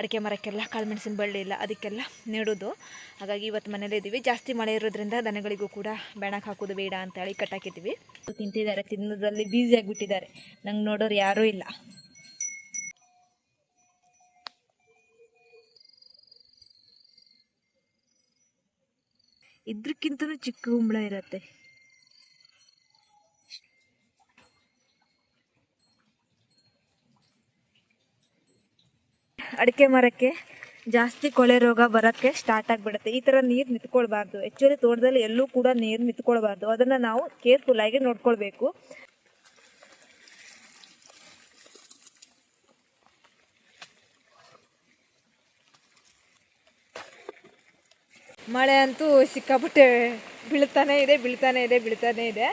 ಅಡಿಕೆ ಮರಕ್ಕೆಲ್ಲ ಕಾಳುಮೆಣಸಿನ ಬಳ್ಳಿ ಇಲ್ಲ ಅದಕ್ಕೆಲ್ಲ ನೆಡೋದು. ಹಾಗಾಗಿ ಇವತ್ತು ಮನೇಲೇ ಇದ್ದೀವಿ. ಜಾಸ್ತಿ ಮಳೆ ಇರೋದ್ರಿಂದ ದನಗಳಿಗೂ ಕೂಡ ಬೆಣಕ್ಕೆ ಹಾಕೋದು ಬೇಡ ಅಂತೇಳಿ ಕಟ್ಟಾಕಿದ್ದೀವಿ ತಿಂತಿದ್ದಾರೆ. ತಿನ್ನೋದ್ರಲ್ಲಿ ಬ್ಯೂಸಿ ಆಗಿಬಿಟ್ಟಿದ್ದಾರೆ. ನಂಗೆ ನೋಡೋರು ಯಾರೂ ಇಲ್ಲ. ಇದ್ರಕ್ಕಿಂತನೂ ಚಿಕ್ಕ ಕುಂಬಳ ಇರತ್ತೆ. ಅಡಿಕೆ ಮರಕ್ಕೆ ಜಾಸ್ತಿ ಕೊಳೆ ರೋಗ ಬರೋಕ್ಕೆ ಸ್ಟಾರ್ಟ್ ಆಗಿಬಿಡುತ್ತೆ. ಈ ಥರ ನೀರು ನಿಂತ್ಕೊಳ್ಬಾರ್ದು. ಆ್ಯಕ್ಚುಲಿ ತೋಟದಲ್ಲಿ ಎಲ್ಲೂ ಕೂಡ ನೀರು ನಿಂತ್ಕೊಳ್ಬಾರ್ದು. ಅದನ್ನು ನಾವು ಕೇರ್ಫುಲ್ ಆಗಿ ನೋಡ್ಕೊಳ್ಬೇಕು. ಮಳೆ ಅಂತೂ ಸಿಕ್ಕಾಪಟ್ಟೆ ಬೀಳ್ತಾನೆ ಇದೆ ಬೀಳ್ತಾನೆ ಇದೆ ಬೀಳ್ತಾನೆ ಇದೆ.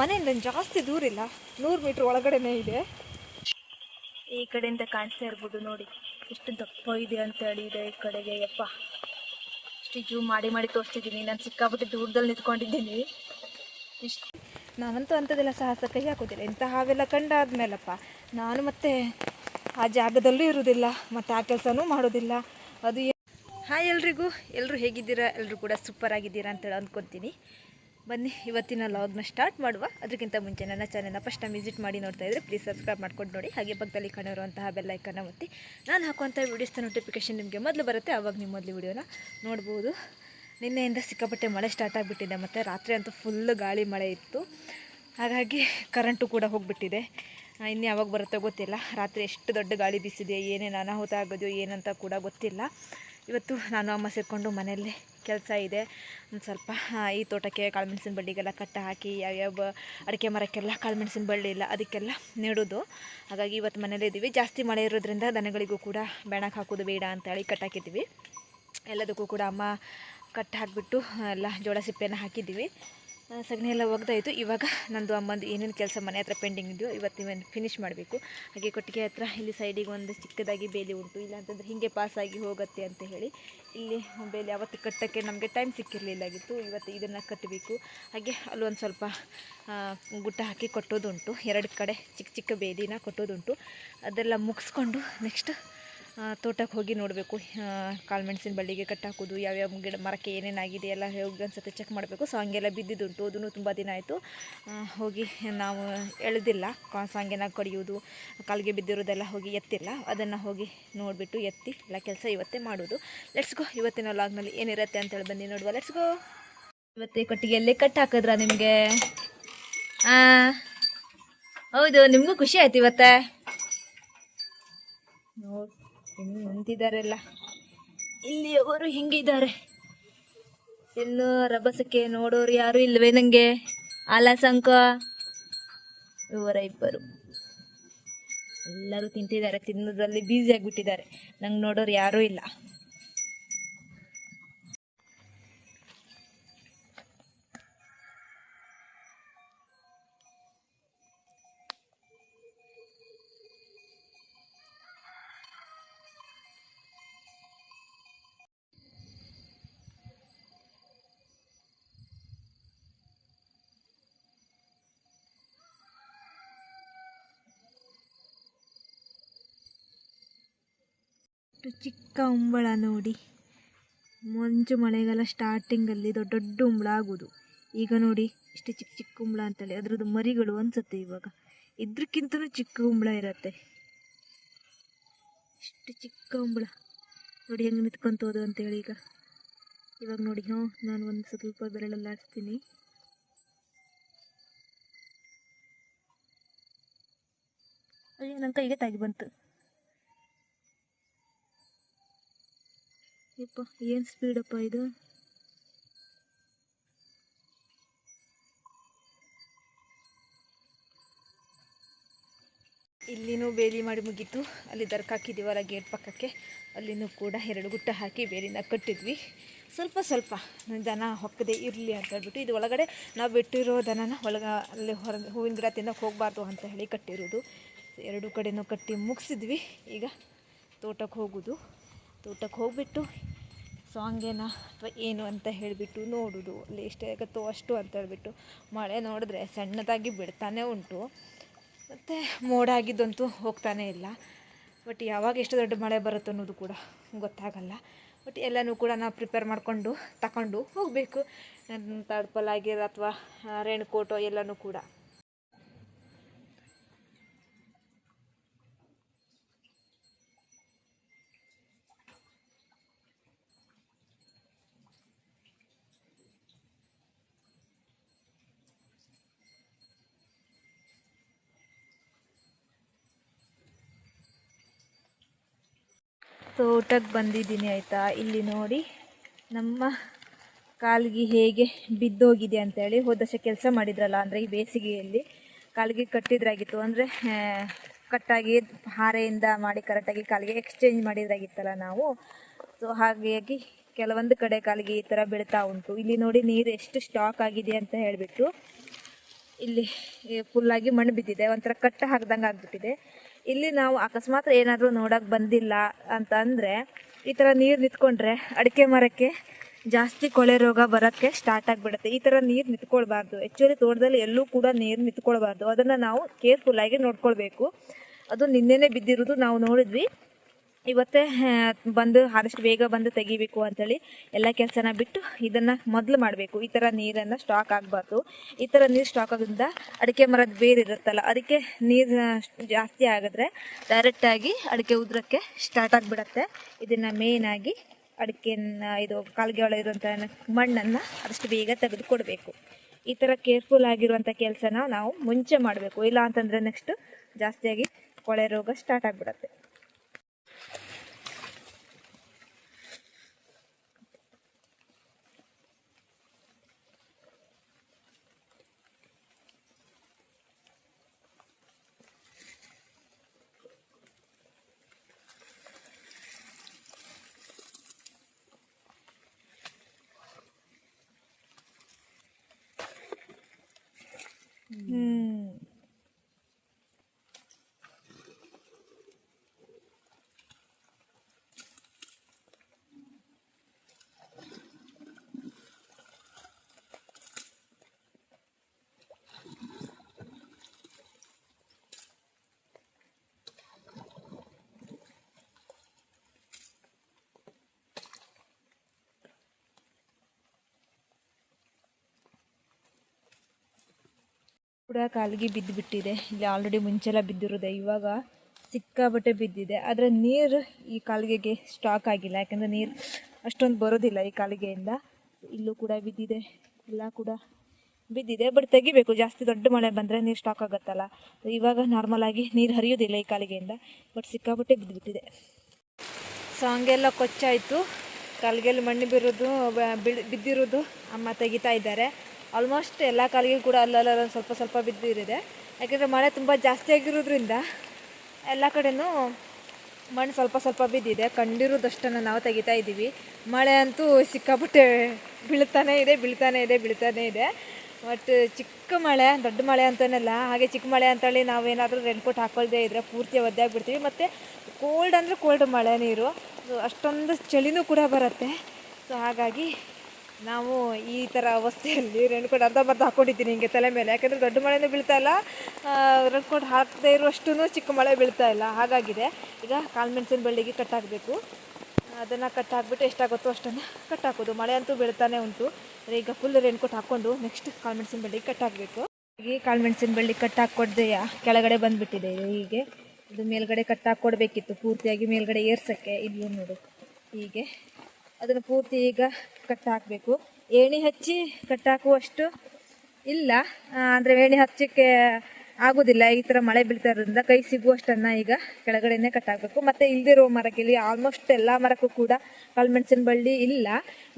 ಮನೆಯಿಂದ ಜಾಸ್ತಿ ದೂರಿಲ್ಲ. ನೂರು ಮೀಟ್ರ್ ಒಳಗಡೆನೇ ಇದೆ. ಈ ಕಡೆಯಿಂದ ಕಾಣಿಸ್ತಾ ಇರ್ಬೋದು ನೋಡಿ. ಎಷ್ಟು ದಪ್ಪ ಇದೆ ಅಂತೇಳಿ ಇದೆ ಈ ಕಡೆಗೆ. ಯಪ್ಪ. ಇಷ್ಟು ಜೂಮ್ ಮಾಡಿ ಮಾಡಿ ತೋರಿಸ್ತಿದ್ದೀನಿ. ನಾನು ಸಿಕ್ಕಾಪಟ್ಟೆ ದೂರದಲ್ಲಿ ನಿಂತ್ಕೊಂಡಿದ್ದೀನಿ. ಇಷ್ಟು. ನಾನಂತೂ ಅಂಥದ್ದೆಲ್ಲ ಸಾಹಸ ಕೈ ಹಾಕೋದಿಲ್ಲ ಇಂಥ ಹಾವೆಲ್ಲ ಕಂಡಾದ್ಮೇಲಪ್ಪ ನಾನು ಮತ್ತೆ ಆ ಜಾಗದಲ್ಲೂ ಇರೋದಿಲ್ಲ ಮತ್ತು ಆ ಕೆಲಸನೂ ಮಾಡೋದಿಲ್ಲ ಅದು ಹಾಯ್ ಎಲ್ರಿಗೂ. ಎಲ್ಲರೂ ಹೇಗಿದ್ದೀರಾ? ಎಲ್ಲರೂ ಕೂಡ ಸೂಪರ್ ಆಗಿದ್ದೀರಾ ಅಂತೇಳಿ ಅಂದ್ಕೊತೀನಿ. ಬನ್ನಿ, ಇವತ್ತಿನ ಲಾಗ್ನ ಸ್ಟಾರ್ಟ್ ಮಾಡುವ. ಅದಕ್ಕಿಂತ ಮುಂಚೆ ನನ್ನ ಚಾನೆಲ್ನ ಫಸ್ಟ್ ಟೈಮ್ ವಿಸಿಟ್ ಮಾಡಿ ನೋಡ್ತಾ ಇದ್ದರೆ ಪ್ಲೀಸ್ ಸಬ್ಸ್ಕ್ರೈಬ್ ಮಾಡ್ಕೊಂಡು ನೋಡಿ. ಹಾಗೆ ಪಕ್ಕದಲ್ಲಿ ಕಾಣಿರುವಂತಹ ಬೆಲ್ಲೈಕನ್ನ ಒತ್ತಿ. ನಾನು ಹಾಕುವಂಥ ವೀಡಿಯೋಸ್ನ ನೋಟಿಫಿಕೇಶನ್ ನಿಮಗೆ ಮೊದಲು ಬರುತ್ತೆ ಆವಾಗ ನೀವು ಮೊದಲು ವೀಡಿಯೋನ ನೋಡ್ಬೋದು. ನಿನ್ನೆಯಿಂದ ಸಿಕ್ಕಾಪಟ್ಟೆ ಮಳೆ ಸ್ಟಾರ್ಟ್ ಆಗಿಬಿಟ್ಟಿದೆ, ಮತ್ತು ರಾತ್ರಿ ಅಂತೂ ಫುಲ್ ಗಾಳಿ ಮಳೆ ಇತ್ತು. ಹಾಗಾಗಿ ಕರೆಂಟು ಕೂಡ ಹೋಗಿಬಿಟ್ಟಿದೆ. ಇನ್ನು ಯಾವಾಗ ಬರುತ್ತೋ ಗೊತ್ತಿಲ್ಲ. ರಾತ್ರಿ ಎಷ್ಟು ದೊಡ್ಡ ಗಾಳಿ ಬೀಸಿದೆ, ಏನೇನು ಅನಾಹುತ ಆಗೋದು, ಏನಂತ ಕೂಡ ಗೊತ್ತಿಲ್ಲ. ಇವತ್ತು ನಾನು ಅಮ್ಮ ಸೇರಿಕೊಂಡು ಮನೆಯಲ್ಲೇ ಕೆಲಸ ಇದೆ. ಒಂದು ಸ್ವಲ್ಪ ಈ ತೋಟಕ್ಕೆ ಕಾಳುಮೆಣಸಿನ ಬಳ್ಳಿಗೆಲ್ಲ ಕಟ್ಟ ಹಾಕಿ, ಯಾವ್ಯಾವ ಅಡಿಕೆ ಮರಕ್ಕೆಲ್ಲ ಕಾಳುಮೆಣಸಿನ ಬಳ್ಳಿ ಇಲ್ಲ, ಅದಕ್ಕೆಲ್ಲ ನೆಡೋದು. ಹಾಗಾಗಿ ಇವತ್ತು ಮನೇಲೇ ಇದ್ದೀವಿ. ಜಾಸ್ತಿ ಮಳೆ ಇರೋದ್ರಿಂದ ದನಗಳಿಗೂ ಕೂಡ ಬೆಣಕ್ಕೆ ಹಾಕೋದು ಬೇಡ ಅಂತೇಳಿ ಕಟ್ಟಾಕಿದ್ದೀವಿ ಎಲ್ಲದಕ್ಕೂ ಕೂಡ ಅಮ್ಮ ಕಟ್ಟು ಹಾಕಿಬಿಟ್ಟು, ಎಲ್ಲ ಜೋಳ ಸಿಪ್ಪೆನ ಹಾಕಿದ್ದೀವಿ. ಸಗಣಿ ಎಲ್ಲ ಒಗ್ದಾಯಿತು. ಇವಾಗ ನಂದು ಅಮ್ಮಂದು ಏನೇನು ಕೆಲಸ ಮನೆ ಹತ್ರ ಪೆಂಡಿಂಗ್ ಇದೆಯೋ, ಇವತ್ತು ಫಿನಿಶ್ ಮಾಡಬೇಕು. ಹಾಗೆ ಕೊಟ್ಟಿಗೆ ಹತ್ರ ಇಲ್ಲಿ ಸೈಡಿಗೆ ಒಂದು ಚಿಕ್ಕದಾಗಿ ಬೇಲಿ ಉಂಟು. ಇಲ್ಲಾಂತಂದ್ರೆ ಹೀಗೆ ಪಾಸಾಗಿ ಹೋಗುತ್ತೆ ಅಂತ ಹೇಳಿ. ಇಲ್ಲಿ ಬೇಲಿ ಅವತ್ತು ಕಟ್ಟೋಕ್ಕೆ ನಮಗೆ ಟೈಮ್ ಸಿಕ್ಕಿರಲಿಲ್ಲಾಗಿತ್ತು. ಇವತ್ತು ಇದನ್ನು ಕಟ್ಟಬೇಕು ಹಾಗೆ ಅಲ್ಲೊಂದು ಸ್ವಲ್ಪ ಗುಟ್ಟ ಹಾಕಿ ಕೊಟ್ಟೋದುಂಟು. ಎರಡು ಕಡೆ ಚಿಕ್ಕ ಚಿಕ್ಕ ಬೇಲಿನ ಕೊಟ್ಟೋದುಂಟು. ಅದೆಲ್ಲ ಮುಗಿಸ್ಕೊಂಡು ನೆಕ್ಸ್ಟ್ ತೋಟಕ್ಕೆ ಹೋಗಿ ನೋಡಬೇಕು. ಕಾಳುಮೆಣಸಿನ ಬಳ್ಳಿಗೆ ಕಟ್ಟಾಕೋದು ಯಾವ್ಯಾವ ಗಿಡ, ಮರಕ್ಕೆ ಏನೇನಾಗಿದೆ ಎಲ್ಲ ಹೋಗಿ ಒಂದು ಚೆಕ್ ಮಾಡಬೇಕು. ಸಾಂಗೆಲ್ಲ ಬಿದ್ದಿದ್ದುಂಟು, ಅದನ್ನು ತುಂಬ ದಿನ ಆಯಿತು. ಹೋಗಿ ನಾವು ಎಳೆದಿಲ್ಲ. ಸಾಂಗೆನ ಕಡಿಯೋದು ಕಾಲಿಗೆ ಬಿದ್ದಿರೋದೆಲ್ಲ ಹೋಗಿ ಎತ್ತಿಲ್ಲ. ಅದನ್ನು ಹೋಗಿ ನೋಡಿಬಿಟ್ಟು ಎತ್ತಿ ಎಲ್ಲ ಕೆಲಸ ಇವತ್ತೇ ಮಾಡೋದು. ಲೆಟ್ಸ್ ಗೋ ಇವತ್ತಿನ ಲಾಗ್ನಲ್ಲಿ ಏನಿರುತ್ತೆ ಅಂತೇಳಿ ಬನ್ನಿ, ನೋಡುವ. ಲೆಟ್ಸ್ ಗೋ ಇವತ್ತೇ ಕೊಟ್ಟಿಗೆಯಲ್ಲೇ ಕಟ್ ಹಾಕಿದ್ರಾ ನಿಮಗೆ? ಹೌದು, ನಿಮಗೂ ಖುಷಿ ಆಯ್ತು ಇವತ್ತೆ. ನೋಡಿ ಇನ್ನು ನಿಂತಿದ್ದಾರೆಲ್ಲ ಇಲ್ಲಿ ಅವರು ಹಿಂಗಿದ್ದಾರೆ. ಇನ್ನು ರಭಸಕ್ಕೆ ನೋಡೋರು ಯಾರು ಇಲ್ವೇ ನಂಗೆ? ಆಲಸಂಕ ಇವರ ಇಬ್ಬರು. ಎಲ್ಲರೂ ತಿಂತಿದ್ದಾರೆ ತಿನ್ನೋದ್ರಲ್ಲಿ ಬ್ಯುಸಿ ಆಗಿಬಿಟ್ಟಿದ್ದಾರೆ. ನಂಗೆ ನೋಡೋರು ಯಾರೂ ಇಲ್ಲ. ಎಷ್ಟು ಚಿಕ್ಕ ಉಂಬಳ ನೋಡಿ. ಮಂಜು ಮಳೆಗಾಲ ಸ್ಟಾರ್ಟಿಂಗಲ್ಲಿ ದೊಡ್ಡ ದೊಡ್ಡ ಉಂಬಳ ಆಗೋದು ಈಗ ನೋಡಿ, ಇಷ್ಟು ಚಿಕ್ಕ ಚಿಕ್ಕ ಉಂಬಳ ಅಂತೇಳಿ ಅದರದ್ದು ಮರಿಗಳು ಅನ್ಸುತ್ತೆ ಇವಾಗ. ಇದ್ರಕ್ಕಿಂತನೂ ಚಿಕ್ಕ ಉಂಬಳ ಇರುತ್ತೆ. ಇಷ್ಟು ಚಿಕ್ಕ ಉಂಬಳ. ನೋಡಿ ಹೆಂಗೆ ನಿಂತ್ಕೊಂತೋದು ಅಂತೇಳಿ ಈಗ. ಇವಾಗ ನೋಡಿ, ಹ್ಞೂ, ನಾನು ಒಂದು ಸ್ವಲ್ಪ ಬೆರಳಲ್ಲಿ ಆಡಿಸ್ತೀನಿ. ಅಯ್ಯೋ ನನ್ನ ಕೈಗೆ ತಾಗಿ ಬಂತು. ಯಪ್ಪ ಏನು ಸ್ಪೀಡಪ್ಪ ಇದು? ಇಲ್ಲಿನೂ ಬೇಲಿ ಮಾಡಿ ಮುಗೀತು. ಅಲ್ಲಿ ದರ್ಕ ಹಾಕಿದ್ದೀವಲ್ಲ ಗೇಟ್ ಪಕ್ಕಕ್ಕೆ ಅಲ್ಲಿನೂ ಕೂಡ ಎರಡು ಗುಟ್ಟ ಹಾಕಿ ಬೇಲಿನ ಕಟ್ಟಿದ್ವಿ. ಸ್ವಲ್ಪ ಸ್ವಲ್ಪ ದನ ಹೊಕ್ಕದೆ ಇರಲಿ ಅಂತ ಹೇಳ್ಬಿಟ್ಟು ಇದು ಒಳಗಡೆ ನಾವು ಬಿಟ್ಟಿರೋ ದನನ ಒಳಗ ಅಲ್ಲಿ ಹೊರ ಹೂವಿನ ಗಿಡ ತಿನ್ನೋಕೆ ಹೋಗಬಾರ್ದು ಅಂತ ಹೇಳಿ ಕಟ್ಟಿರೋದು. ಎರಡು ಕಡೆನೂ ಕಟ್ಟಿ ಮುಗಿಸಿದ್ವಿ. ಈಗ ತೋಟಕ್ಕೆ ಹೋಗೋದು. ತೋಟಕ್ಕೆ ಹೋಗ್ಬಿಟ್ಟು ಸಾಂಗೇನ ಅಥವಾ ಏನು ಅಂತ ಹೇಳಿಬಿಟ್ಟು ನೋಡೋದು, ಅಲ್ಲಿ ಎಷ್ಟೇ ಆಗುತ್ತೋ ಅಷ್ಟು ಅಂತ ಹೇಳ್ಬಿಟ್ಟು ಮಳೆ ನೋಡಿದ್ರೆ ಸಣ್ಣದಾಗಿ ಬಿಡ್ತಾನೆ ಉಂಟು. ಮತ್ತು ಮೋಡ ಆಗಿದ್ದಂತೂ ಹೋಗ್ತಾನೇ ಇಲ್ಲ. ಬಟ್ ಯಾವಾಗ ಎಷ್ಟು ದೊಡ್ಡ ಮಳೆ ಬರುತ್ತೆ ಅನ್ನೋದು ಕೂಡ ಗೊತ್ತಾಗಲ್ಲ. ಬಟ್ ಎಲ್ಲನೂ ಕೂಡ ನಾವು ಪ್ರಿಪೇರ್ ಮಾಡಿಕೊಂಡು ತಗೊಂಡು ಹೋಗಬೇಕು. ತಡ್ಪಲ್ ಆಗಿರೋ ಅಥವಾ ರೇಣುಕೋಟೋ ಎಲ್ಲನೂ ಕೂಡ. ತೋಟಕ್ಕೆ ಬಂದಿದ್ದೀನಿ ಆಯಿತಾ? ಇಲ್ಲಿ ನೋಡಿ ನಮ್ಮ ಕಾಲಿಗೆ ಹೇಗೆ ಬಿದ್ದೋಗಿದೆ ಅಂತೇಳಿ. ಹೋದ ವರ್ಷ ಕೆಲಸ ಮಾಡಿದ್ರಲ್ಲ, ಅಂದರೆ ಈ ಬೇಸಿಗೆಯಲ್ಲಿ ಕಾಲಿಗೆ ಕಟ್ಟಿದ್ರಾಗಿತ್ತು. ಅಂದರೆ ಕಟ್ಟಾಗಿ ಹಾರೆಯಿಂದ ಮಾಡಿ ಕರೆಕ್ಟಾಗಿ ಕಾಲಿಗೆ ಎಕ್ಸ್ಚೇಂಜ್ ಮಾಡಿದ್ರಾಗಿತ್ತಲ್ಲ ನಾವು. ಸೊ, ಹಾಗಾಗಿ ಕೆಲವೊಂದು ಕಡೆ ಕಾಲಿಗೆ ಈ ಥರ ಬೀಳ್ತಾ ಉಂಟು. ಇಲ್ಲಿ ನೋಡಿ ನೀರು ಎಷ್ಟು ಸ್ಟಾಕ್ ಆಗಿದೆ ಅಂತ ಹೇಳಿಬಿಟ್ಟು, ಇಲ್ಲಿ ಫುಲ್ಲಾಗಿ ಮಣ್ಣು ಬಿದ್ದಿದೆ. ಒಂಥರ ಕಟ್ಟ ಹಾಕ್ದಂಗೆ ಆಗ್ಬಿಟ್ಟಿದೆ ಇಲ್ಲಿ ನಾವು ಅಕಸ್ಮಾತ್ ಏನಾದರೂ ನೋಡಕ್ಕೆ ಬಂದಿಲ್ಲ ಅಂತಂದರೆ ಈ ಥರ ನೀರು ನಿಂತ್ಕೊಂಡ್ರೆ ಅಡಿಕೆ ಮರಕ್ಕೆ ಜಾಸ್ತಿ ಕೊಳೆ ರೋಗ ಬರೋಕ್ಕೆ ಸ್ಟಾರ್ಟ್ ಆಗಿಬಿಡುತ್ತೆ. ಈ ಥರ ನೀರು ನಿಂತ್ಕೊಳ್ಬಾರ್ದು. ಆ್ಯಕ್ಚುಲಿ ತೋಟದಲ್ಲಿ ಎಲ್ಲೂ ಕೂಡ ನೀರು ನಿಂತ್ಕೊಳ್ಬಾರ್ದು. ಅದನ್ನು ನಾವು ಕೇರ್ಫುಲ್ಲಾಗಿ ನೋಡ್ಕೊಳ್ಬೇಕು. ಅದು ನಿನ್ನೆನೇ ಬಿದ್ದಿರೋದು ನಾವು ನೋಡಿದ್ವಿ. ಇವತ್ತೇ ಬಂದು ಆದಷ್ಟು ಬೇಗ ಬಂದು ತೆಗಿಬೇಕು ಅಂತೇಳಿ ಎಲ್ಲ ಕೆಲಸನ ಬಿಟ್ಟು ಇದನ್ನು ಮೊದಲು ಮಾಡಬೇಕು. ಈ ಥರ ನೀರನ್ನು ಸ್ಟಾಕ್ ಆಗಬಾರ್ದು. ಈ ಥರ ನೀರು ಸ್ಟಾಕ್ ಆಗೋದ್ರಿಂದ ಅಡಿಕೆ ಮರದ ಬೇರೆ ಇರುತ್ತಲ್ಲ, ಅದಕ್ಕೆ ನೀರು ಜಾಸ್ತಿ ಆಗಿದ್ರೆ ಡೈರೆಕ್ಟಾಗಿ ಅಡಿಕೆ ಉದ್ರಕ್ಕೆ ಸ್ಟಾರ್ಟ್ ಆಗಿಬಿಡತ್ತೆ. ಇದನ್ನು ಆಗಿ ಅಡಿಕೆನ ಇದು ಕಾಲಿಗೆ ಒಳಗಿರುವಂಥ ಮಣ್ಣನ್ನು ಆದಷ್ಟು ಬೇಗ ತೆಗೆದುಕೊಡ್ಬೇಕು ಈ ಥರ ಕೇರ್ಫುಲ್ ಆಗಿರುವಂಥ ಕೆಲಸನ ನಾವು ಮುಂಚೆ ಮಾಡಬೇಕು. ಇಲ್ಲ ಅಂತಂದರೆ ನೆಕ್ಸ್ಟ್ ಜಾಸ್ತಿಯಾಗಿ ಕೊಳೆ ರೋಗ ಸ್ಟಾರ್ಟ್ ಆಗಿಬಿಡತ್ತೆ. ಕೂಡ ಕಾಲಿಗೆ ಬಿದ್ದುಬಿಟ್ಟಿದೆ. ಇಲ್ಲಿ ಆಲ್ರೆಡಿ ಮುಂಚೆಲ್ಲ ಬಿದ್ದಿರೋದೆ, ಇವಾಗ ಸಿಕ್ಕಾಬಟ್ಟೆ ಬಿದ್ದಿದೆ. ಆದರೆ ನೀರು ಈ ಕಾಲಿಗೆಗೆ ಸ್ಟಾಕ್ ಆಗಿಲ್ಲ. ಯಾಕಂದರೆ ನೀರು ಅಷ್ಟೊಂದು ಬರೋದಿಲ್ಲ ಈ ಕಾಲಿಗೆಯಿಂದ. ಇಲ್ಲೂ ಕೂಡ ಬಿದ್ದಿದೆ. ಎಲ್ಲ ಕೂಡ ಬಿದ್ದಿದೆ. ಬಟ್ ತೆಗಿಬೇಕು. ಜಾಸ್ತಿ ದೊಡ್ಡ ಮಳೆ ಬಂದರೆ ನೀರು ಸ್ಟಾಕ್ ಆಗುತ್ತಲ್ಲ. ಇವಾಗ ನಾರ್ಮಲ್ ಆಗಿ ನೀರು ಹರಿಯೋದಿಲ್ಲ ಈ ಕಾಲಿಗೆಯಿಂದ. ಬಟ್ ಸಿಕ್ಕಾಬಟ್ಟೆ ಬಿದ್ದುಬಿಟ್ಟಿದೆ. ಸೊ ಹಂಗೆಲ್ಲ ಕೊಚ್ಚಾಯಿತು. ಕಾಲಿಗೆಲ್ಲಿ ಮಣ್ಣು ಬಿರೋದು ಬಿದ್ದಿರೋದು ಅಮ್ಮ ತೆಗಿತಾ ಇದ್ದಾರೆ. ಆಲ್ಮೋಸ್ಟ್ ಎಲ್ಲ ಕಾಲಿಗೆ ಕೂಡ ಅಲ್ಲಲ್ಲ ಸ್ವಲ್ಪ ಸ್ವಲ್ಪ ಬಿದ್ದಿರಿದೆ ಯಾಕೆಂದರೆ ಮಳೆ ತುಂಬ ಜಾಸ್ತಿ ಆಗಿರೋದ್ರಿಂದ ಎಲ್ಲ ಕಡೆನೂ ಮಣ್ಣು ಸ್ವಲ್ಪ ಸ್ವಲ್ಪ ಬಿದ್ದಿದೆ. ಕಂಡಿರೋದಷ್ಟನ್ನು ನಾವು ತೆಗಿತಾ ಇದ್ದೀವಿ. ಮಳೆ ಅಂತೂ ಸಿಕ್ಕಾಪಟ್ಟೆ ಬೀಳ್ತಾನೆ ಇದೆ ಬೀಳ್ತಾನೆ ಇದೆ ಬೀಳ್ತಾನೆ ಇದೆ. ಬಟ್ ಚಿಕ್ಕ ಮಳೆ, ದೊಡ್ಡ ಮಳೆ ಅಂತನಲ್ಲ, ಹಾಗೆ ಚಿಕ್ಕ ಮಳೆ ಅಂತೇಳಿ ನಾವೇನಾದರೂ ರೆನ್ಕೋಟ್ ಹಾಕೊಳ್ದೇ ಇದ್ದರೆ ಪೂರ್ತಿ ಒದ್ದೆ ಆಗಿಬಿಡ್ತೀವಿ. ಮತ್ತು ಕೋಲ್ಡ್ ಅಂದರೆ ಕೋಲ್ಡ್ ಮಳೆ ನೀರು. ಅಷ್ಟೊಂದು ಚಳಿನೂ ಕೂಡ ಬರುತ್ತೆ. ಸೊ ಹಾಗಾಗಿ ನಾವು ಈ ಥರ ಅವಸ್ಥೆಯಲ್ಲಿ ರೇಣ್ಕೋಟ್ ಅರ್ಧ ಬರ್ಧ ಹಾಕ್ಕೊಂಡಿದ್ದೀನಿ ಹಿಂಗೆ ತಲೆ ಮೇಲೆ. ಯಾಕಂದರೆ ದೊಡ್ಡ ಮಳೆನೂ ಬೀಳ್ತಾ ಇಲ್ಲ. ರೆನ್ಕೋಟ್ ಹಾಕದೇ ಇರುವಷ್ಟು ಚಿಕ್ಕ ಮಳೆ ಬೀಳ್ತಾ ಇಲ್ಲ. ಹಾಗಾಗಿದೆ. ಈಗ ಕಾಳುಮೆಣಸಿನ ಬಳ್ಳಿಗೆ ಕಟ್ ಹಾಕಬೇಕು. ಅದನ್ನು ಕಟ್ ಹಾಕ್ಬಿಟ್ಟು ಎಷ್ಟಾಗುತ್ತೋ ಅಷ್ಟನ್ನು ಕಟ್ ಹಾಕೋದು. ಮಳೆ ಅಂತೂ ಬೀಳ್ತಾನೆ ಉಂಟು. ಈಗ ಫುಲ್ ರೇನ್ಕೋಟ್ ಹಾಕ್ಕೊಂಡು ನೆಕ್ಸ್ಟ್ ಕಾಳುಮೆಣಸಿನ ಬಳ್ಳಿಗೆ ಕಟ್ ಹಾಕಬೇಕು. ಹೀಗೆ ಕಾಳುಮೆಣಸಿನ ಬಳ್ಳಿ ಕಟ್ ಹಾಕ್ಕೊಡ್ದೆಯ ಕೆಳಗಡೆ ಬಂದುಬಿಟ್ಟಿದೆ. ಹೀಗೆ ಇದು ಮೇಲ್ಗಡೆ ಕಟ್ ಹಾಕ್ಕೊಡ್ಬೇಕಿತ್ತು. ಪೂರ್ತಿಯಾಗಿ ಮೇಲ್ಗಡೆ ಏರ್ಸೋಕ್ಕೆ. ಇಲ್ಲಿ ನೋಡು. ಹೀಗೆ. ಅದನ್ನು ಪೂರ್ತಿ ಈಗ ಕಟ್ ಹಾಕಬೇಕು ಏಣಿ ಹಚ್ಚಿ ಕಟ್ ಹಾಕುವಷ್ಟು ಇಲ್ಲ ಅಂದರೆ ಏಣಿ ಹಚ್ಚಕ್ಕೆ ಆಗೋದಿಲ್ಲ. ಈ ಥರ ಮಳೆ ಬೀಳ್ತಾ ಇರೋದ್ರಿಂದ ಕೈ ಸಿಗುವಷ್ಟನ್ನು ಈಗ ಕೆಳಗಡೆನೇ ಕಟ್ ಹಾಕಬೇಕು ಮತ್ತು ಇಲ್ದಿರೋ ಮರಕ್ಕೆ ಇಲ್ಲಿ ಆಲ್ಮೋಸ್ಟ್ ಎಲ್ಲ ಮರಕ್ಕೂ ಕೂಡ ಕಾಳುಮೆಣಸಿನ ಬಳ್ಳಿ ಇಲ್ಲ.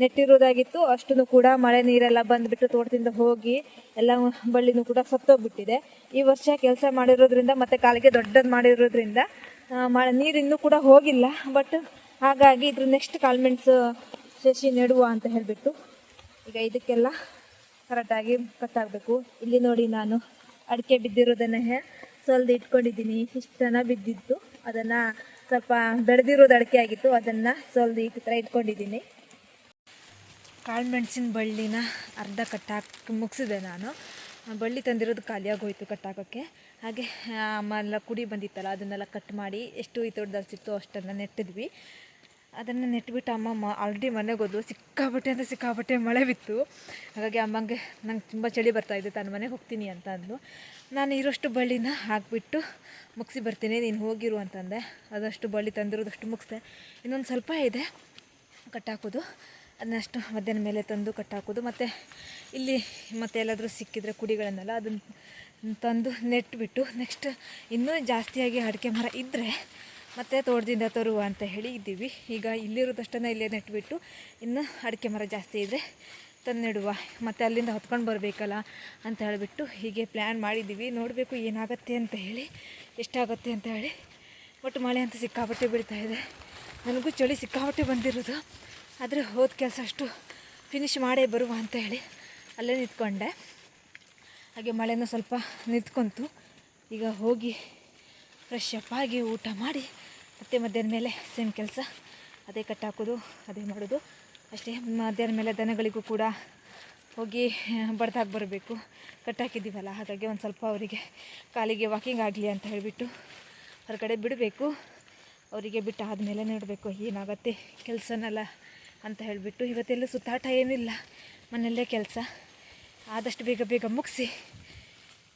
ನೆಟ್ಟಿರೋದಾಗಿತ್ತು. ಅಷ್ಟನ್ನು ಕೂಡ ಮಳೆ ನೀರೆಲ್ಲ ಬಂದುಬಿಟ್ಟು ತೋಟದಿಂದ ಹೋಗಿ ಎಲ್ಲ ಬಳ್ಳಿನೂ ಕೂಡ ಸತ್ತೋಗ್ಬಿಟ್ಟಿದೆ. ಈ ವರ್ಷ ಕೆಲಸ ಮಾಡಿರೋದ್ರಿಂದ ಮತ್ತು ಕಾಲಿಗೆ ದೊಡ್ಡದು ಮಾಡಿರೋದ್ರಿಂದ ಮಳೆ ನೀರಿನ್ನೂ ಕೂಡ ಹೋಗಿಲ್ಲ. ಬಟ್ ಹಾಗಾಗಿ ಇದ್ರ ನೆಕ್ಸ್ಟ್ ಕಾಲ್ಮೆಂಟ್ಸ್ ಶಶಿ ನೆಡುವ ಅಂತ ಹೇಳಿಬಿಟ್ಟು, ಈಗ ಇದಕ್ಕೆಲ್ಲ ಕರೆಕ್ಟಾಗಿ ಕಟ್ಟಾಗಬೇಕು ಇಲ್ಲಿ ನೋಡಿ ನಾನು ಅಡಿಕೆ ಬಿದ್ದಿರೋದನ್ನ ಸೊಲ್ದು ಇಟ್ಕೊಂಡಿದ್ದೀನಿ. ಇಷ್ಟು ಜನ ಬಿದ್ದಿತ್ತು ಅದನ್ನು ಸ್ವಲ್ಪ ಬೆಳೆದಿರೋದು ಅಡಿಕೆ ಆಗಿತ್ತು, ಅದನ್ನು ಸೊಲ್ದು ಈ ಥರ ಇಟ್ಕೊಂಡಿದ್ದೀನಿ. ಕಾಳುಮೆಣಸಿನ ಬಳ್ಳಿನ ಅರ್ಧ ಕಟ್ಟಾಕಿ ಮುಗಿಸಿದೆ ನಾನು. ಬಳ್ಳಿ ತಂದಿರೋದು ಖಾಲಿಯಾಗೋಯಿತು ಕಟ್ಟಾಕೋಕ್ಕೆ ಹಾಗೆ ಆಮೇಲೆ ಕುಡಿ ಬಂದಿತ್ತಲ್ಲ, ಅದನ್ನೆಲ್ಲ ಕಟ್ ಮಾಡಿ ಎಷ್ಟು ಈ ತೋಟದಲ್ಲಿ ಸಿಕ್ತು ಅಷ್ಟನ್ನು ನೆಟ್ಟಿದ್ವಿ. ಅದನ್ನು ನೆಟ್ಬಿಟ್ಟು ಅಮ್ಮ ಆಲ್ರೆಡಿ ಮನೆಗೆ ಹೋದ್ಲು ಸಿಕ್ಕಾಬಟ್ಟೆ ಅಂತ ಸಿಕ್ಕಾಬಟ್ಟೆ ಮಳೆ ಬಿತ್ತು. ಹಾಗಾಗಿ ಅಮ್ಮಂಗೆ ನಂಗೆ ತುಂಬ ಚಳಿ ಬರ್ತಾ ಇದೆ, ತಾನು ಮನೆಗೆ ಹೋಗ್ತೀನಿ ಅಂತ ಅಂದ್ಲು. ನಾನು ಇರೋಷ್ಟು ಬಳ್ಳಿನ ಹಾಕ್ಬಿಟ್ಟು ಮುಗಿಸಿ ಬರ್ತೀನಿ, ನೀನು ಹೋಗಿರು ಅಂತಂದೆ. ಅದಷ್ಟು ಬಳ್ಳಿ ತಂದಿರೋದಷ್ಟು ಮುಗಿಸ್ದೆ. ಇನ್ನೊಂದು ಸ್ವಲ್ಪ ಇದೆ, ಕಟ್ಟಾಕೋದು. ಅದನ್ನಷ್ಟು ಮಧ್ಯಾಹ್ನ ಮೇಲೆ ತಂದು ಕಟ್ಟಾಕೋದು. ಮತ್ತು ಇಲ್ಲಿ ಮತ್ತೆ ಎಲ್ಲಾದರೂ ಸಿಕ್ಕಿದ್ರೆ ಕುಡಿಗಳನ್ನೆಲ್ಲ ಅದನ್ನು ತಂದು ನೆಟ್ಬಿಟ್ಟು ನೆಕ್ಸ್ಟ್ ಇನ್ನೂ ಜಾಸ್ತಿಯಾಗಿ ಅಡಿಕೆ ಮರ ಇದ್ದರೆ ಮತ್ತೆ ತೋಟದಿಂದ ತರುವ ಅಂತ ಹೇಳಿ ಇದ್ದೀವಿ. ಈಗ ಇಲ್ಲಿರೋದಷ್ಟನ್ನು ಇಲ್ಲೇ ನೆಟ್ಬಿಟ್ಟು ಇನ್ನು ಅಡಿಕೆ ಮರ ಜಾಸ್ತಿ ಇದ್ದರೆ ತಂದಿಡುವ. ಮತ್ತು ಅಲ್ಲಿಂದ ಹೊತ್ಕೊಂಡು ಬರಬೇಕಲ್ಲ ಅಂತ ಹೇಳಿಬಿಟ್ಟು ಹೀಗೆ ಪ್ಲ್ಯಾನ್ ಮಾಡಿದ್ದೀವಿ. ನೋಡಬೇಕು ಏನಾಗುತ್ತೆ ಅಂತ ಹೇಳಿ, ಎಷ್ಟಾಗುತ್ತೆ ಅಂತ ಹೇಳಿ. ಒಟ್ಟು ಮಳೆ ಅಂತ ಸಿಕ್ಕಾಪಟ್ಟೆ ಬೀಳ್ತಾ ಇದೆ. ನನಗೂ ಚಳಿ ಸಿಕ್ಕಾಪಟ್ಟೆ ಬಂದಿರೋದು. ಆದರೆ ಹೋದ ಕೆಲಸ ಅಷ್ಟು ಫಿನಿಶ್ ಮಾಡೇ ಬರುವ ಅಂತ ಹೇಳಿ ಅಲ್ಲೇ ನಿಂತ್ಕೊಂಡೆ. ಹಾಗೆ ಮಳೆನೂ ಸ್ವಲ್ಪ ನಿಂತ್ಕೊಂತು. ಈಗ ಹೋಗಿ ಫ್ರೆಶ್ ಅಪ್ ಆಗಿ ಊಟ ಮಾಡಿ ಮತ್ತೆ ಮಧ್ಯಾಹ್ನ ಮೇಲೆ ಸೇಮ್ ಕೆಲಸ. ಅದೇ ಕಟ್ ಹಾಕೋದು, ಅದೇ ಮಾಡೋದು. ಅಷ್ಟೇ, ಮಧ್ಯಾಹ್ನ ಮೇಲೆ ದನಗಳಿಗೂ ಕೂಡ ಹೋಗಿ ಬಡ್ದಾಗಿ ಬರಬೇಕು. ಕಟ್ಟಾಕಿದ್ದೀವಲ್ಲ ಹಾಗಾಗಿ ಒಂದು ಸ್ವಲ್ಪ ಅವರಿಗೆ ಕಾಲಿಗೆ ವಾಕಿಂಗ್ ಆಗಲಿ ಅಂತ ಹೇಳಿಬಿಟ್ಟು ಹೊರಗಡೆ ಬಿಡಬೇಕು. ಅವರಿಗೆ ಬಿಟ್ಟು ಆದಮೇಲೆ ನೋಡಬೇಕು, ಏನಾಗತ್ತೆ ಕೆಲಸನಲ್ಲ ಅಂತ ಹೇಳಿಬಿಟ್ಟು. ಇವತ್ತೆಲ್ಲೂ ಸುತ್ತಾಟ ಏನಿಲ್ಲ, ಮನೆಯಲ್ಲೇ ಕೆಲಸ. ಆದಷ್ಟು ಬೇಗ ಬೇಗ ಮುಗಿಸಿ,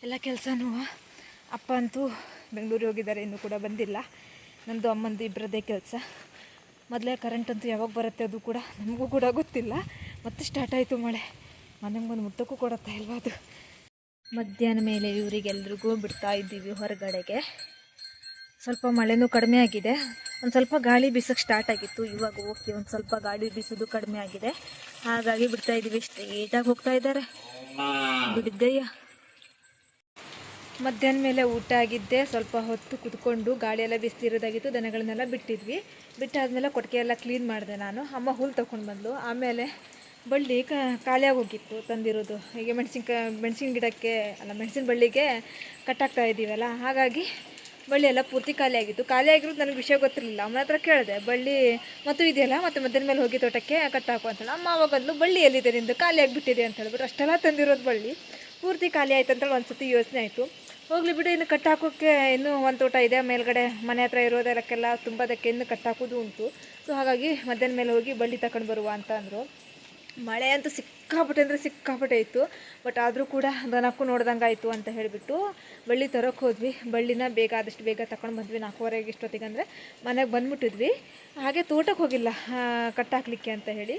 ಎಲ್ಲ ಕೆಲಸನೂ ಅಪ್ಪ ಅಂತೂ ಬೆಂಗಳೂರಿಗೆ ಹೋಗಿದ್ದಾರೆ, ಇನ್ನೂ ಕೂಡ ಬಂದಿಲ್ಲ. ನಂದು ಅಮ್ಮಂದು ಇಬ್ಬರದೇ ಕೆಲಸ. ಮೊದಲೇ ಕರೆಂಟ್ ಅಂತೂ ಯಾವಾಗ ಬರುತ್ತೆ ಅದು ಕೂಡ ನಮಗೂ ಕೂಡ ಗೊತ್ತಿಲ್ಲ. ಮತ್ತೆ ಸ್ಟಾರ್ಟ್ ಆಯಿತು ಮಳೆ. ಮನೆಗೊಂದು ಮುಟ್ಟಕ್ಕೂ ಕೊಡುತ್ತಾ ಇಲ್ವಾ ಅದು? ಮಧ್ಯಾಹ್ನ ಮೇಲೆ ಇವರಿಗೆಲ್ರಿಗೂ ಬಿಡ್ತಾ ಇದ್ದೀವಿ ಹೊರಗಡೆಗೆ. ಸ್ವಲ್ಪ ಮಳೆನೂ ಕಡಿಮೆ ಆಗಿದೆ. ಒಂದು ಸ್ವಲ್ಪ ಗಾಳಿ ಬೀಸೋಕ್ಕೆ ಸ್ಟಾರ್ಟ್ ಆಗಿತ್ತು. ಇವಾಗ ಓಕೆ ಒಂದು ಸ್ವಲ್ಪ ಗಾಳಿ ಬೀಸೋದು ಕಡಿಮೆ ಆಗಿದೆ. ಹಾಗಾಗಿ ಬಿಡ್ತಾ ಇದ್ದೀವಿ. ಸ್ಟ್ರೇಟಾಗಿ ಹೋಗ್ತಾ ಇದ್ದಾರೆ. ಬಿಡಿದ್ದಯ್ಯ ಮಧ್ಯಾಹ್ನ ಮೇಲೆ ಊಟ ಆಗಿದ್ದೆ, ಸ್ವಲ್ಪ ಹೊತ್ತು ಕುತ್ಕೊಂಡು ಗಾಳಿಯೆಲ್ಲ ಬಿಸ್ತಿರೋದಾಗಿತ್ತು, ದನಗಳನ್ನೆಲ್ಲ ಬಿಟ್ಟಿದ್ವಿ. ಬಿಟ್ಟಾದ್ಮೇಲೆ ಕೊಟ್ಟಿಗೆ ಎಲ್ಲ ಕ್ಲೀನ್ ಮಾಡಿದೆ ನಾನು. ಅಮ್ಮ ಹುಲ್ಲು ತೊಗೊಂಡು ಬಂದು ಆಮೇಲೆ ಬಳ್ಳಿ ಕ ಖಾಲಿಯಾಗಿ ಹೋಗಿತ್ತು ತಂದಿರೋದು. ಹೀಗೆ ಮೆಣಸಿನ್ಕಾಯಿ ಮೆಣಸಿನ ಗಿಡಕ್ಕೆ, ಅಲ್ಲ ಮೆಣಸಿನ ಬಳ್ಳಿಗೆ ಕಟ್ಟಾಗ್ತಾ ಇದ್ದೀವಲ್ಲ, ಹಾಗಾಗಿ ಬಳ್ಳಿ ಎಲ್ಲ ಪೂರ್ತಿ ಖಾಲಿಯಾಗಿತ್ತು. ಖಾಲಿಯಾಗಿರೋದು ನನಗೆ ವಿಷಯ ಗೊತ್ತಿರಲಿಲ್ಲ. ಅಮ್ಮನ ಹತ್ರ ಕೇಳಿದೆ, ಬಳ್ಳಿ ಮತ್ತು ಇದೆಯಲ್ಲ, ಮತ್ತು ಮಧ್ಯಾಹ್ನ ಮೇಲೆ ಹೋಗಿ ತೋಟಕ್ಕೆ ಕಟ್ಟಾಕು ಅಂತೇಳಿ ಅಮ್ಮ ಅವಾಗಂದ್ಲು ಬಳ್ಳಿ ಎಲ್ಲಿದೆ ನಿಂದು? ಖಾಲಿ ಆಗಿಬಿಟ್ಟಿದೆ ಅಂತ ಹೇಳ್ಬಿಟ್ಟು ಅಷ್ಟೆಲ್ಲ ತಂದಿರೋದು ಬಳ್ಳಿ. ಪೂರ್ತಿ ಖಾಲಿ ಆಯ್ತು ಅಂತೇಳಿ ಒಂದು ಸತಿ ಯೋಚನೆ ಆಯಿತು. ಹೋಗ್ಲಿ ಬಿಡು, ಇನ್ನು ಕಟ್ಟಾಕೋಕ್ಕೆ ಇನ್ನೂ ಒಂದು ತೋಟ ಇದೆ. ಮೇಲ್ಗಡೆ ಮನೆ ಹತ್ರ ಇರೋದಕ್ಕೆಲ್ಲ ತುಂಬದಕ್ಕೆ ಇನ್ನು ಕಟ್ಟಾಕೋದು ಉಂಟು. ಸೊ ಹಾಗಾಗಿ ಮಧ್ಯಾಹ್ನ ಮೇಲೆ ಹೋಗಿ ಬಳ್ಳಿ ತಗೊಂಡು ಬರುವ ಅಂತ ಅಂದರು. ಮಳೆ ಅಂತೂ ಸಿಕ್ಕಾಪಟ್ಟೆ ಅಂದರೆ ಸಿಕ್ಕಾಪಟ್ಟೆ ಇತ್ತು. ಬಟ್ ಆದರೂ ಕೂಡ ದನಕ್ಕೂ ನೋಡ್ದಂಗೆ ಆಯಿತು ಅಂತ ಹೇಳಿಬಿಟ್ಟು ಬಳ್ಳಿ ತರೋಕೆ ಹೋದ್ವಿ. ಬಳ್ಳಿನ ಬೇಗ ಆದಷ್ಟು ಬೇಗ ತಗೊಂಡು ಬಂದ್ವಿ. ನಾಲ್ಕೂವರೆಗೆ ಇಷ್ಟೊತ್ತಿಗೆ ಅಂದರೆ ಮನೆಗೆ ಬಂದುಬಿಟ್ಟಿದ್ವಿ. ಹಾಗೆ ತೋಟಕ್ಕೆ ಹೋಗಿಲ್ಲ ಕಟ್ ಕಟ್ಟಾಕ್ಲಿಕ್ಕೆ ಅಂತ ಹೇಳಿ.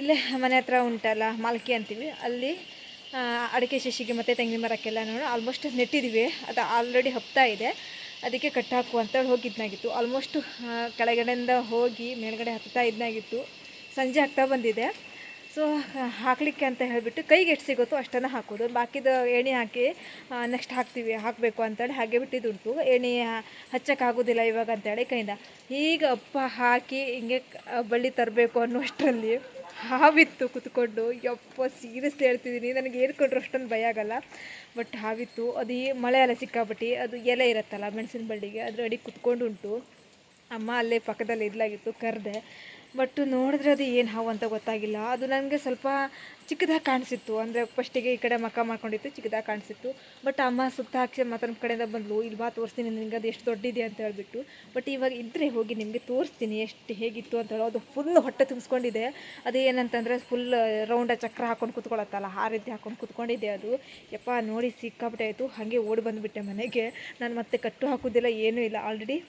ಇಲ್ಲೇ ಮನೆ ಹತ್ರ ಉಂಟಲ್ಲ, ಮಾಲ್ಕಿ ಅಂತೀವಿ. ಅಲ್ಲಿ ಅಡಿಕೆ ಶಿಶಿಗೆ ಮತ್ತು ತೆಂಗಿನ ಮರಕ್ಕೆಲ್ಲ ನೋಡಿ ಆಲ್ಮೋಸ್ಟ್ ನೆಟ್ಟಿದ್ದೀವಿ ಅದು ಆಲ್ರೆಡಿ ಹಪ್ತಾ ಇದೆ. ಅದಕ್ಕೆ ಕಟ್ ಕಟ್ಟಾಕು ಅಂತೇಳಿ ಹೋಗಿದ್ನಾಗಿತ್ತು. ಆಲ್ಮೋಸ್ಟ್ ಕೆಳಗಡೆಯಿಂದ ಹೋಗಿ ಮೇಲ್ಗಡೆ ಹತ್ತಾ ಇದ್ನಾಗಿತ್ತು. ಸಂಜೆ ಆಗ್ತಾ ಬಂದಿದೆ. ಸೊ ಹಾಕಲಿಕ್ಕೆ ಅಂತ ಹೇಳಿಬಿಟ್ಟು ಕೈಗೆ ಎಷ್ಟು ಸಿಗುತ್ತೋ ಅಷ್ಟನ್ನು ಹಾಕೋದು. ಬಾಕಿದು ಎಣ್ಣೆ ಹಾಕಿ ನೆಕ್ಸ್ಟ್ ಹಾಕ್ತೀವಿ, ಹಾಕಬೇಕು ಅಂತೇಳಿ ಹಾಗೆ ಬಿಟ್ಟಿದ್ದುಂಟು. ಎಣ್ಣೆ ಹಚ್ಚೋಕ್ಕಾಗೋದಿಲ್ಲ ಇವಾಗ ಅಂತೇಳಿ ಕೈಯಿಂದ. ಈಗ ಅಪ್ಪ ಹಾಕಿ ಹಿಂಗೆ ಬಳ್ಳಿ ತರಬೇಕು ಅನ್ನೋಷ್ಟರಲ್ಲಿ ಹಾವಿತ್ತು ಕುತ್ಕೊಂಡು. ಯಪ್ಪ ಸೀರಿಯಸ್ ಹೇಳ್ತಿದ್ದೀನಿ. ನನಗೆ ಏರ್ಕೊಂಡ್ರೆ ಅಷ್ಟೊಂದು ಭಯ ಆಗಲ್ಲ. ಬಟ್ ಹಾವಿತ್ತು. ಅದು ಈ ಮಳೆ ಎಲ್ಲ ಸಿಕ್ಕಾಪಟ್ಟಿ ಅದು ಎಲೆ ಇರುತ್ತಲ್ಲ, ಮೆಣಸಿನ ಬಳ್ಳಿಗೆ ಅದರ ಅಡಿ ಕುತ್ಕೊಂಡು ಉಂಟು. ಅಮ್ಮ ಅಲ್ಲೇ ಪಕ್ಕದಲ್ಲಿ ಇದ್ಲಾಗಿತ್ತು, ಕರೆದೆ. ಬಟ್ ನೋಡಿದ್ರೆ ಅದು ಏನು ಹಾವು ಅಂತ ಗೊತ್ತಾಗಿಲ್ಲ. ಅದು ನನಗೆ ಸ್ವಲ್ಪ ಚಿಕ್ಕದಾಗಿ ಕಾಣಿಸಿತ್ತು. ಅಂದರೆ ಫಸ್ಟಿಗೆ ಈ ಕಡೆ ಮಕ್ಕ ಮಾಡ್ಕೊಂಡಿತ್ತು ಚಿಕ್ಕದಾಗಿ ಕಾಣಿಸಿತ್ತು. ಬಟ್ ಅಮ್ಮ ಸುತ್ತ ಹಾಕಿ ಮತ್ತೊಂದು ಕಡೆಯಿಂದ ಬಂದ್ಲು. ಇಲ್ಲಿ ಬಾ, ತೋರಿಸ್ತೀನಿ ನಿನಗೆ ಅದು ಎಷ್ಟು ದೊಡ್ಡಿದೆ ಅಂತ ಹೇಳಿಬಿಟ್ಟು. ಬಟ್ ಇವಾಗ ಇದ್ದರೆ ಹೋಗಿ ನಿಮಗೆ ತೋರಿಸ್ತೀನಿ. ಎಷ್ಟು ಹೇಗಿತ್ತು ಅಂತ ಹೇಳೋ ಅದು ಫುಲ್ ಹೊಟ್ಟೆ ತುಂಬಿಸ್ಕೊಂಡಿದೆ. ಅದು ಏನಂತಂದರೆ ಫುಲ್ ರೌಂಡ ಚಕ್ರ ಹಾಕೊಂಡು ಕೂತ್ಕೊಳತ್ತಲ್ಲ. ಆ ರೀತಿ ಹಾಕೊಂಡು ಕೂತ್ಕೊಂಡಿದ್ದೆ ಅದು. ಯಪ್ಪ, ನೋಡಿ ಸಿಕ್ಕಾಬಿಟ್ಟೆ ಹಾಗೆ ಓಡಿ ಬಂದುಬಿಟ್ಟೆ ಮನೆಗೆ. ನಾನು ಮತ್ತೆ ಕಟ್ಟು ಹಾಕೋದಿಲ್ಲ, ಏನೂ ಇಲ್ಲ. ಆಲ್ರೆಡಿ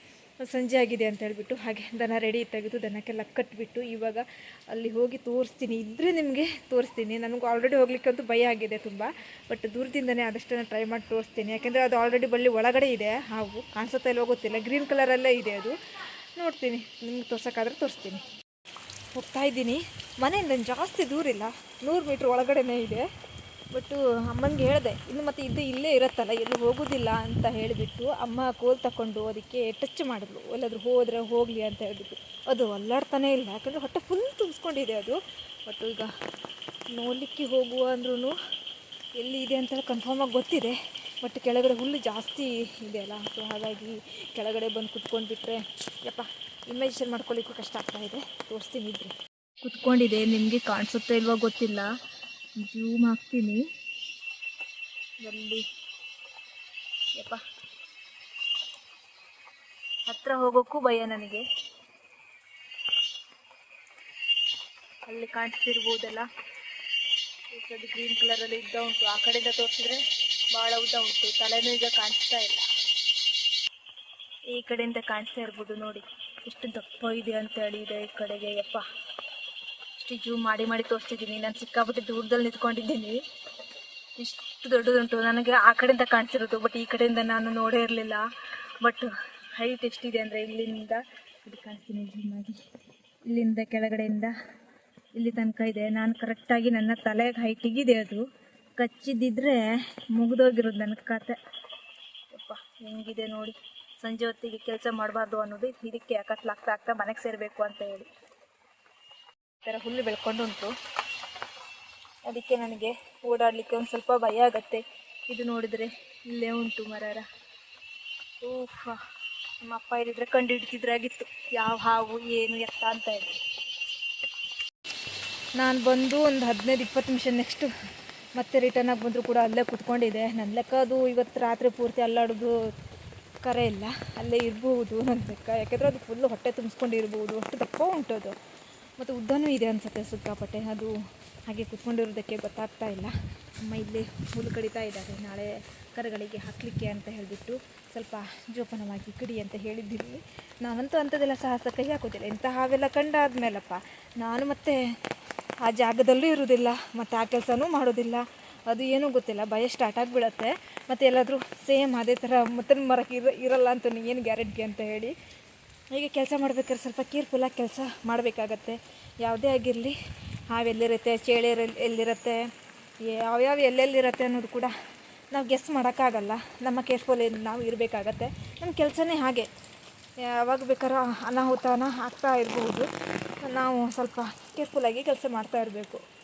ಸಂಜೆ ಆಗಿದೆ ಅಂತ ಹೇಳ್ಬಿಟ್ಟು ಹಾಗೆ ದನ ರೆಡಿ ಇತ್ತಾಗಿತ್ತು. ದನಕ್ಕೆಲ್ಲ ಕಟ್ಬಿಟ್ಟು ಇವಾಗ ಅಲ್ಲಿ ಹೋಗಿ ತೋರಿಸ್ತೀನಿ. ಇದ್ದರೆ ನಿಮಗೆ ತೋರಿಸ್ತೀನಿ. ನನಗೂ ಆಲ್ರೆಡಿ ಹೋಗ್ಲಿಕ್ಕಂತೂ ಭಯ ಆಗಿದೆ ತುಂಬ. ಬಟ್ ದೂರದಿಂದನೇ ಆದಷ್ಟನ್ನು ಟ್ರೈ ಮಾಡಿ ತೋರಿಸ್ತೀನಿ. ಯಾಕೆಂದರೆ ಅದು ಆಲ್ರೆಡಿ ಬಳ್ಳಿ ಒಳಗಡೆ ಇದೆ. ಹಾವು ಕಾಣಿಸುತ್ತಾ ಇಲ್ವೋ ಗೊತ್ತಿಲ್ಲ. ಗ್ರೀನ್ ಕಲರಲ್ಲೇ ಇದೆ ಅದು. ನೋಡ್ತೀನಿ. ನಿಮ್ಗೆ ತೋರ್ಸೋಕ್ಕಾದ್ರೆ ತೋರಿಸ್ತೀನಿ. ಹೋಗ್ತಾ ಇದ್ದೀನಿ. ಮನೆಯಿಂದ ಜಾಸ್ತಿ ದೂರ ಇಲ್ಲ ನೂರು ಮೀಟ್ರ್ ಒಳಗಡೆನೇ ಇದೆ. ಬಟ್ಟು ಅಮ್ಮನಿಗೆ ಹೇಳಿದೆ, ಇನ್ನು ಮತ್ತೆ ಇದು ಇಲ್ಲೇ ಇರುತ್ತಲ್ಲ, ಎಲ್ಲಿ ಹೋಗೋದಿಲ್ಲ ಅಂತ ಹೇಳಿಬಿಟ್ಟು ಅಮ್ಮ ಕೋಲ್ ತಗೊಂಡು ಅದಕ್ಕೆ ಟಚ್ ಮಾಡಿದ್ಲು. ಎಲ್ಲಾದರೂ ಹೋದರೆ ಹೋಗಲಿ ಅಂತ ಹೇಳಿಬಿಟ್ಟು. ಅದು ಅಲ್ಲಾಡ್ತಾನೇ ಇಲ್ಲ, ಯಾಕಂದರೆ ಹೊಟ್ಟೆ ಫುಲ್ ತುಂಬಿಸ್ಕೊಂಡಿದೆ ಅದು. ಬಟ್ ಈಗ ನೋಡಲಿಕ್ಕೆ ಹೋಗುವ ಅಂದ್ರೂ ಎಲ್ಲಿ ಇದೆ ಅಂತ ಕನ್ಫರ್ಮಾಗಿ ಗೊತ್ತಿದೆ. ಬಟ್ ಕೆಳಗಡೆ ಹುಲ್ಲು ಜಾಸ್ತಿ ಇದೆ ಅಲ್ಲ ಸೊ ಹಾಗಾಗಿ ಕೆಳಗಡೆ ಬಂದು ಕುತ್ಕೊಂಡ್ಬಿಟ್ರೆ, ಯಪ್ಪ ಇಮ್ಯಾಜಿನೇಷನ್ ಮಾಡ್ಕೊಳ್ಳಿಕ್ಕೂ ಕಷ್ಟ ಆಗ್ತಾ ಇದೆ. ತೋರಿಸ್ತೀನಿ ಇದ್ರೆ. ಕುತ್ಕೊಂಡಿದೆ, ನಿಮಗೆ ಕಾಣಿಸುತ್ತೆ ಇಲ್ವೋ ಗೊತ್ತಿಲ್ಲ. ಜೂಮ್ ಹಾಕ್ತೀನಿ. ಅಲ್ಲಿ ಯಪ್ಪ. ಹತ್ರ ಹೋಗೋಕ್ಕೂ ಭಯ ನನಗೆ. ಅಲ್ಲಿ ಕಾಣಿಸ್ತಿರ್ಬೋದಲ್ಲ ಅದು ಗ್ರೀನ್ ಕಲರಲ್ಲಿ ಇದ್ದ ಉಂಟು. ಆ ಕಡೆಯಿಂದ ತೋರಿಸಿದ್ರೆ ಭಾಳ ಉದ್ದ ಉಂಟು. ತಲೆನೂ ಈಗ ಕಾಣಿಸ್ತಾ ಇಲ್ಲ. ಈ ಕಡೆಯಿಂದ ಕಾಣಿಸ್ತಾ ಇರ್ಬೋದು ನೋಡಿ. ಎಷ್ಟು ದಪ್ಪ ಇದೆ ಅಂತ ಹೇಳಿ ಇದೆ ಈ ಕಡೆಗೆ. ಯಪ್ಪ. ಇಷ್ಟು ಜೂಮ್ ಮಾಡಿ ಮಾಡಿ ತೋರಿಸ್ತಿದ್ದೀನಿ. ನಾನು ಸಿಕ್ಕಾಪಟ್ಟೆ ದೂರದಲ್ಲಿ ನಿಂತ್ಕೊಂಡಿದ್ದೀನಿ. ಇಷ್ಟು ದೊಡ್ಡದುಂಟು. ನನಗೆ ಆ ಕಡೆಯಿಂದ ಕಾಣಿಸಿರೋದು ಬಟ್ ಈ ಕಡೆಯಿಂದ ನಾನು ನೋಡೇ ಇರಲಿಲ್ಲ. ಬಟ್ ಹೈಟ್ ಎಷ್ಟಿದೆ ಅಂದರೆ ಇಲ್ಲಿಂದ ಇದು ಕಾಣಿಸ್ತೀನಿ ಜೂಮ್ ಆಗಿ ಇಲ್ಲಿಂದ ಕೆಳಗಡೆಯಿಂದ ಇಲ್ಲಿ ತನಕ ಇದೆ. ನಾನು ಕರೆಕ್ಟಾಗಿ ನನ್ನ ತಲೆಗೆ ಹೈಟಿಗಿದೆ ಅದು. ಕಚ್ಚಿದ್ದಿದ್ರೆ ಮುಗಿದೋಗಿರೋದು ನನ್ನ ಕತೆ. ಅಪ್ಪ ಹೆಂಗಿದೆ ನೋಡಿ. ಸಂಜೆ ಹೊತ್ತಿಗೆ ಕೆಲಸ ಮಾಡಬಾರ್ದು ಅನ್ನೋದು. ಇದಕ್ಕೆ ಕತ್ಲಾಗ್ತಾ ಆಗ್ತಾ ಮನೆಗೆ ಸೇರಬೇಕು ಅಂತ ಹೇಳಿ. ಥರ ಹುಲ್ಲು ಬೆಳ್ಕೊಂಡು ಉಂಟು. ಅದಕ್ಕೆ ನನಗೆ ಓಡಾಡಲಿಕ್ಕೆ ಒಂದು ಸ್ವಲ್ಪ ಭಯ ಆಗತ್ತೆ. ಇದು ನೋಡಿದರೆ ಇಲ್ಲೇ ಉಂಟು ಮರರ. ಊಫ, ನಮ್ಮ ಅಪ್ಪ ಇರಿದ್ರೆ ಕಂಡು ಹಿಡ್ತಿದ್ರೆ ಆಗಿತ್ತು. ಯಾವ ಹಾವು, ಏನು, ಎತ್ತ ಅಂತ ಹೇಳಿ. ನಾನು ಬಂದು ಒಂದು ಹದಿನೈದು ಇಪ್ಪತ್ತು ನಿಮಿಷ ನೆಕ್ಸ್ಟು ಮತ್ತೆ ರಿಟರ್ನ್ ಆಗಿ ಬಂದರೂ ಕೂಡ ಅಲ್ಲೇ ಕುತ್ಕೊಂಡಿದೆ ನನ್ನ ಲೆಕ್ಕ ಅದು ಇವತ್ತು ರಾತ್ರಿ ಪೂರ್ತಿ ಅಲ್ಲಾಡೋದು ಕರೆ ಇಲ್ಲ. ಅಲ್ಲೇ ಇರ್ಬೋದು ನನ್ನ ಲೆಕ್ಕ. ಯಾಕೆಂದರೆ ಅದು ಫುಲ್ಲು ಹೊಟ್ಟೆ ತುಂಬಿಸ್ಕೊಂಡಿರ್ಬೋದು. ಅಷ್ಟು ದಪ್ಪ ಉಂಟು ಅದು. ಮತ್ತು ಉದ್ದನೂ ಇದೆ ಅನ್ಸುತ್ತೆ ಸಿಕ್ಕಾಪಟ್ಟೆ ಅದು ಹಾಗೆ ಕುತ್ಕೊಂಡಿರೋದಕ್ಕೆ ಗೊತ್ತಾಗ್ತಾ ಇಲ್ಲ. ಅಮ್ಮ ಇಲ್ಲಿ ಹುಲ್ಲು ಕಡಿತಾ ಇದ್ದಾರೆ. ನಾಳೆ ಕರುಗಳಿಗೆ ಹಾಕಲಿಕ್ಕೆ ಅಂತ ಹೇಳಿಬಿಟ್ಟು ಸ್ವಲ್ಪ ಜೋಪಾನವಾಗಿ ಕಡಿ ಅಂತ ಹೇಳಿದ್ದೀನಿ. ನಾವಂತೂ ಅಂಥದ್ದೆಲ್ಲ ಸಾಹಸ ಕೈ ಹಾಕೋದಿಲ್ಲ. ಇಂಥ ಹಾವೆಲ್ಲ ಕಂಡಾದ್ಮೇಲಪ್ಪ ನಾನು ಮತ್ತೆ ಆ ಜಾಗದಲ್ಲೂ ಇರೋದಿಲ್ಲ ಮತ್ತು ಆ ಕೆಲಸನೂ ಮಾಡೋದಿಲ್ಲ. ಅದು ಏನೂ ಗೊತ್ತಿಲ್ಲ. ಭಯ ಸ್ಟಾರ್ಟ್ ಆಗಿಬಿಡತ್ತೆ. ಮತ್ತು ಎಲ್ಲಾದರೂ ಸೇಮ್ ಅದೇ ಥರ ಮತ್ತೆ ಮರಕ್ಕೆ ಇರ, ಇರಲ್ಲ ಅಂತ ಏನು ಗ್ಯಾರಂಟಿ ಅಂತ ಹೇಳಿ ಹೀಗೆ ಕೆಲಸ ಮಾಡ್ಬೇಕಾದ್ರೆ ಸ್ವಲ್ಪ ಕೇರ್ಫುಲ್ಲಾಗಿ ಕೆಲಸ ಮಾಡಬೇಕಾಗತ್ತೆ. ಯಾವುದೇ ಆಗಿರಲಿ ಹಾವೆಲ್ಲಿರುತ್ತೆ ಚೇಳೆ ಎಲ್ಲಿ- ಎಲ್ಲಿರುತ್ತೆ ಯಾವ್ಯಾವ ಎಲ್ಲೆಲ್ಲಿರುತ್ತೆ ಅನ್ನೋದು ಕೂಡ ನಾವು ಗೆಸ್ ಮಾಡೋಕ್ಕಾಗಲ್ಲ. ನಮ್ಮ ಕೇರ್ಫುಲ್ ನಾವು ಇರಬೇಕಾಗತ್ತೆ. ನಮ್ಮ ಕೆಲಸನೇ ಹಾಗೆ. ಯಾವಾಗ ಬೇಕಾದ್ರೂ ಅನಾಹುತನ ಆಗ್ತಾ ಇರಬಹುದು. ನಾವು ಸ್ವಲ್ಪ ಕೇರ್ಫುಲ್ಲಾಗಿ ಕೆಲಸ ಮಾಡ್ತಾ ಇರಬೇಕು.